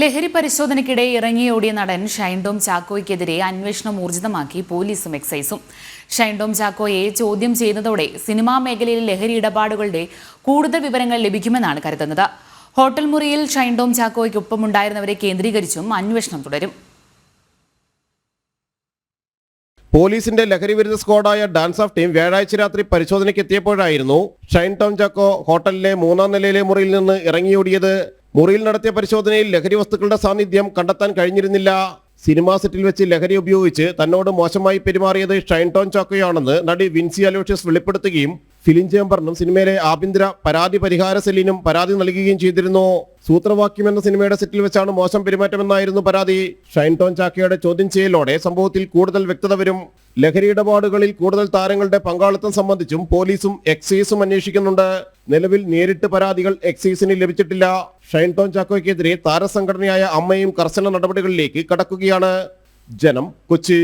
ലഹരി പരിശോധനയ്ക്കിടെ ഇറങ്ങിയോടിയ നടൻ ഷൈൻഡോം ചാക്കോയ്ക്കെതിരെ അന്വേഷണം ഊർജിതമാക്കി പോലീസും എക്സൈസും. ഷൈൻഡോം ചാക്കോയെ ചോദ്യം ചെയ്യുന്നതോടെ സിനിമാ മേഖലയിലെ ലഹരി ഇടപാടുകളുടെ കൂടുതൽ വിവരങ്ങൾ ലഭിക്കുമെന്നാണ് കരുതുന്നത്. ഹോട്ടൽ മുറിയിൽ ഷൈൻഡോം ചാക്കോയ്ക്കൊപ്പമുണ്ടായിരുന്നവരെ കേന്ദ്രീകരിച്ചും അന്വേഷണം തുടരും. പോലീസിന്റെ ലഹരി വിരുദ്ധ സ്ക്വാഡായ ഡാൻസ് ഓഫ് ടീം വ്യാഴാഴ്ച രാത്രി പരിശോധനയ്ക്ക് എത്തിയപ്പോഴായിരുന്നു ഷൈൻ ടോം ചാക്കോ ഹോട്ടലിലെ മൂന്നാം നിലയിലെ മുറിയിൽ നിന്ന് ഇറങ്ങിയോടിയത്. മുറിയിൽ നടത്തിയ പരിശോധനയിൽ ലഹരി വസ്തുക്കളുടെ സാന്നിധ്യം കണ്ടെത്താൻ കഴിഞ്ഞിരുന്നില്ല. സിനിമാ സെറ്റിൽ വെച്ച് ലഹരി ഉപയോഗിച്ച് തന്നോട് മോശമായി പെരുമാറിയത് ഷൈൻടോൺ ടോൺ ചാക്കോയാണെന്ന് നടി വിൻസി അലോഷ്യസ് വെളിപ്പെടുത്തുകയും ഫിലിം ചേംബറിനും സിനിമയിലെ ആഭ്യന്തര പരാതി പരിഹാര സെല്ലിനും പരാതി നൽകുകയും ചെയ്തിരുന്നു. സൂത്രവാക്യം എന്ന സിനിമയുടെ സെറ്റിൽ വെച്ചാണ് മോശം പെരുമാറ്റമെന്നായിരുന്നു പരാതി. ഷൈൻടോൺ ചാക്കയുടെ ചോദ്യം ചെയ്യലോടെ സംഭവത്തിൽ കൂടുതൽ വ്യക്തത വരും. ലഹരി ഇടപാടുകളിൽ കൂടുതൽ താരങ്ങളുടെ പങ്കാളിത്തം സംബന്ധിച്ചും പോലീസും എക്സൈസും അന്വേഷിക്കുന്നുണ്ട്. നിലവിൽ നേരിട്ട് പരാതികൾ എക്സൈസിന് ലഭിച്ചിട്ടില്ല. ഷൈൻ ടോൺ ചാക്കോയ്ക്കെതിരെ താരസംഘടനയായ അമ്മയും കർശന നടപടികളിലേക്ക് കടക്കുകയാണ്. ജനം കൊച്ചി.